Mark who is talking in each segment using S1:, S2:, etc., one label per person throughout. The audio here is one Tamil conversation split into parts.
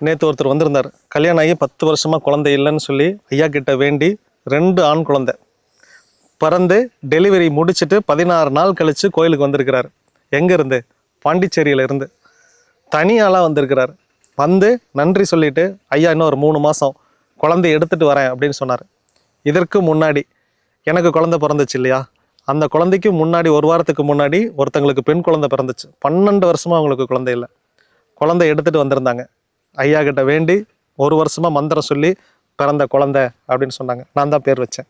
S1: நேற்று ஒருத்தர் வந்திருந்தார். கல்யாணம் ஆகி பத்து வருஷமாக குழந்தை இல்லைன்னு சொல்லி ஐயா கிட்ட வேண்டி ரெண்டு ஆண் குழந்தை. பிறந்து டெலிவரி முடிச்சுட்டு பதினாறு நாள் கழித்து கோயிலுக்கு வந்திருக்கிறார். எங்கேருந்து? பாண்டிச்சேரியில் இருந்து. தனியாளாக வந்திருக்கிறார். வந்து நன்றி சொல்லிட்டு ஐயா இன்னும் ஒரு மூணு மாதம் குழந்தைய எடுத்துகிட்டு வரேன் அப்படின்னு சொன்னார். இதற்கு முன்னாடி எனக்கு குழந்தை பிறந்துச்சு இல்லையா? அந்த குழந்தைக்கு முன்னாடி ஒரு வாரத்துக்கு முன்னாடி ஒருத்தங்களுக்கு பெண் குழந்தை பிறந்துச்சு. பன்னெண்டு வருஷமாக அவங்களுக்கு குழந்தை இல்லை. குழந்தை எடுத்துகிட்டு வந்திருந்தாங்க. ஐயா கிட்ட வேண்டி ஒரு வருஷமாக மந்திரம் சொல்லி பிறந்த குழந்தை அப்படின்னு சொன்னாங்க. நான் தான் பேர் வச்சேன்.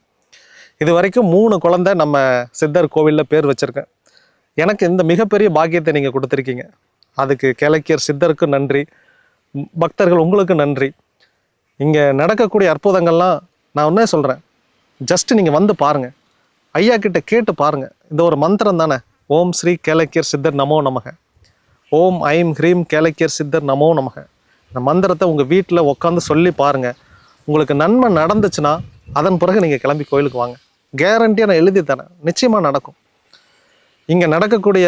S1: இது வரைக்கும் மூணு குழந்தை நம்ம சித்தர் கோவிலில் பேர் வச்சுருக்கேன். எனக்கு இந்த மிகப்பெரிய பாக்கியத்தை நீங்கள் கொடுத்துருக்கீங்க. அதுக்கு கிழக்கியர் சித்தருக்கு நன்றி. பக்தர்கள் உங்களுக்கு நன்றி. இங்கே நடக்கக்கூடிய அற்புதங்கள்லாம் நான் ஒன்றே சொல்கிறேன் ஜஸ்ட்டு நீங்கள் வந்து பாருங்கள் ஐயா கிட்ட கேட்டு பாருங்கள் இந்த ஒரு மந்திரம் தானே. ஓம் ஸ்ரீ கேலக்கியர் சித்தர் நமோ நமக. ஓம் ஐம் ஹ்ரீம் கேலக்கியர் சித்தர் நமோ நமக. இந்த மந்திரத்தை உங்கள் வீட்டில் உட்காந்து சொல்லி பாருங்கள் உங்களுக்கு நன்மை நடந்துச்சுன்னா அதன் பிறகு நீங்கள் கிளம்பி கோயிலுக்கு வாங்க. கேரண்டியாக நான் எழுதி தரேன். நிச்சயமாக நடக்கும். இங்கே நடக்கக்கூடிய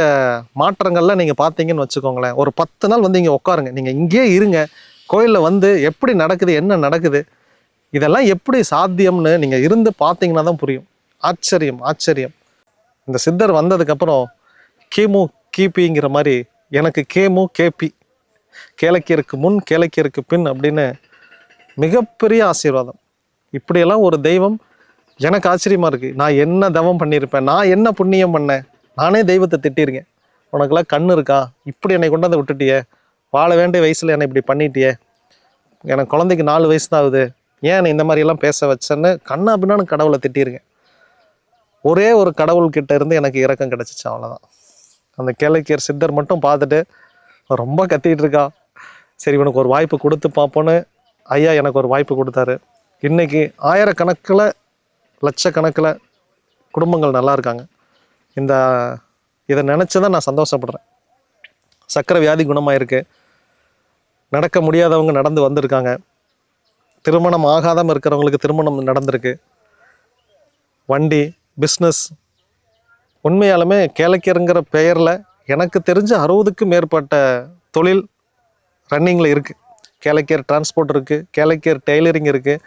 S1: மாற்றங்கள்லாம் நீங்கள் பார்த்தீங்கன்னு வச்சுக்கோங்களேன். ஒரு பத்து நாள் வந்து இங்கே உட்காருங்க நீங்கள் இங்கேயே இருங்க. கோயிலில் வந்து எப்படி நடக்குது என்ன நடக்குது இதெல்லாம் எப்படி சாத்தியம்னு நீங்கள் இருந்து பார்த்தீங்கன்னா தான் புரியும். ஆச்சரியம் ஆச்சரியம். இந்த சித்தர் வந்ததுக்கப்புறம் கிமு கிபிங்கிற மாதிரி எனக்கு கேமு கேபி கேளக்கியருக்கு முன் கேளக்கியருக்கு பின் அப்படின்னு மிகப்பெரிய ஆசீர்வாதம். இப்படியெல்லாம் ஒரு தெய்வம் எனக்கு ஆச்சரியமாக இருக்குது நான் என்ன தவம் பண்ணியிருப்பேன்? நான் என்ன புண்ணியம் பண்ணேன்? நானே தெய்வத்தை திட்டிருக்கேன் உனக்கெல்லாம் கண் இருக்கா? இப்படி என்னை கொண்டாந்து விட்டுட்டியே. வாழ வேண்டிய வயசில் என்னை இப்படி பண்ணிட்டியே. எனக்கு குழந்தைக்கு நாலு வயசு தான் ஆகுது. ஏன் என்னை இந்த மாதிரியெல்லாம் பேச வச்சேன்னு கண்ணா பின்னான்னு கடவுளை திட்டியிருக்கேன். ஒரே ஒரு கடவுள்கிட்ட இருந்து எனக்கு இறக்கம் கிடச்சிச்சு அவ்வளோதான் அந்த கேளக்கியர் சித்தர் மட்டும் பார்த்துட்டு ரொம்ப கத்திக்கிட்டு இருக்கா. சரி இவனுக்கு ஒரு வாய்ப்பு கொடுத்து பார்ப்போன்னு ஐயா எனக்கு ஒரு வாய்ப்பு கொடுத்தாரு. இன்றைக்கி ஆயிரக்கணக்கில் லட்சக்கணக்கில் குடும்பங்கள் நல்லா இருக்காங்க. இந்த இதை நினச்சி தான் நான் சந்தோஷப்படுறேன். சக்கரை வியாதி குணமாயிருக்கு. நடக்க முடியாதவங்க நடந்து வந்திருக்காங்க. திருமணம் ஆகாதம் இருக்கிறவங்களுக்கு திருமணம் நடந்திருக்கு. வண்டி பிஸ்னஸ் உண்மையாலுமே கேளைக்கருங்கிற பெயரில் எனக்கு தெரிஞ்ச அறுபதுக்கும் மேற்பட்ட தொழில் ரன்னிங்கில் இருக்குது கேலக்கியர் டிரான்ஸ்போர்ட் இருக்குது கேலக்கியர் டெய்லரிங் இருக்குது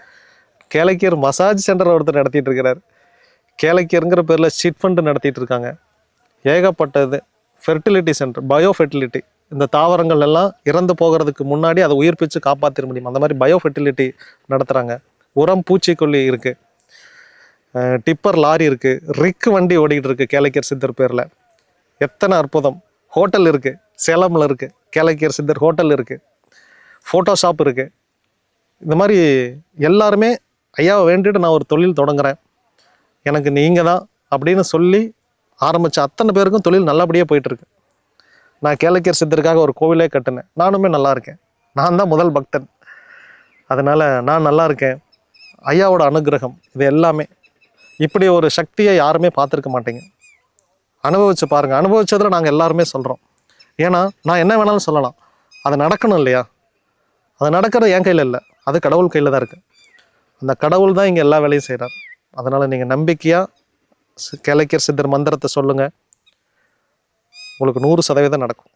S1: கேலக்கியர் மசாஜ் சென்டர் ஒருத்தர் நடத்திட்டு இருக்கிறார் கேலக்கியருங்கிற பேரில் சிட் ஃபண்டு நடத்திட்டு இருக்காங்க. ஏகப்பட்டது ஃபெர்டிலிட்டி சென்டர் பயோ ஃபெர்டிலிட்டி இந்த தாவரங்கள் எல்லாம் இறந்து போகிறதுக்கு முன்னாடி அதை உயிர்ப்பிச்சு காப்பாற்றிட முடியும். அந்த மாதிரி பயோ ஃபெர்டிலிட்டி நடத்துகிறாங்க உரம் பூச்சிக்கொல்லி இருக்குது டிப்பர் லாரி இருக்குது ரிக் வண்டி ஓடிக்கிட்டு இருக்குது கேலக்கியர் சித்தர் பேரில். எத்தனை அற்புதம். ஹோட்டல் இருக்குது சேலமில் இருக்குது கேளக்கியர் சித்தர் ஹோட்டல் இருக்குது ஃபோட்டோ ஷாப் இருக்குது இந்த மாதிரி எல்லாருமே ஐயாவை வேண்டிட்டு நான் ஒரு தொழில் தொடங்குறேன். எனக்கு நீங்கள் தான் அப்படின்னு சொல்லி ஆரம்பித்த அத்தனை பேருக்கும் தொழில் நல்லபடியாக போயிட்டுருக்கு. நான் கேளக்கியர் சித்தருக்காக ஒரு கோவிலே கட்டினேன். நானுமே நல்லா இருக்கேன். நான் தான் முதல் பக்தன். அதனால் நான் நல்லா இருக்கேன். ஐயாவோட அனுகிரகம் இது எல்லாமே. இப்படி ஒரு சக்தியை யாருமே பார்த்துருக்க மாட்டேங்க. அனுபவிச்சு பாருங்கள் அனுபவித்ததில் நாங்கள் எல்லாருமே சொல்கிறோம் ஏன்னா நான் என்ன வேணாலும் சொல்லலாம். அது நடக்கணும் இல்லையா? அது நடக்கிறது என் கையில் இல்லை. அது கடவுள் கையில் தான் இருக்குது அந்த கடவுள் தான் இங்கே எல்லா வேலையும் செய்கிறார் அதனால் நீங்கள் நம்பிக்கையாக கிழக்கியர் சித்தர் மந்திரத்தை சொல்லுங்கள் உங்களுக்கு நூறு சதவீதம் நடக்கும்.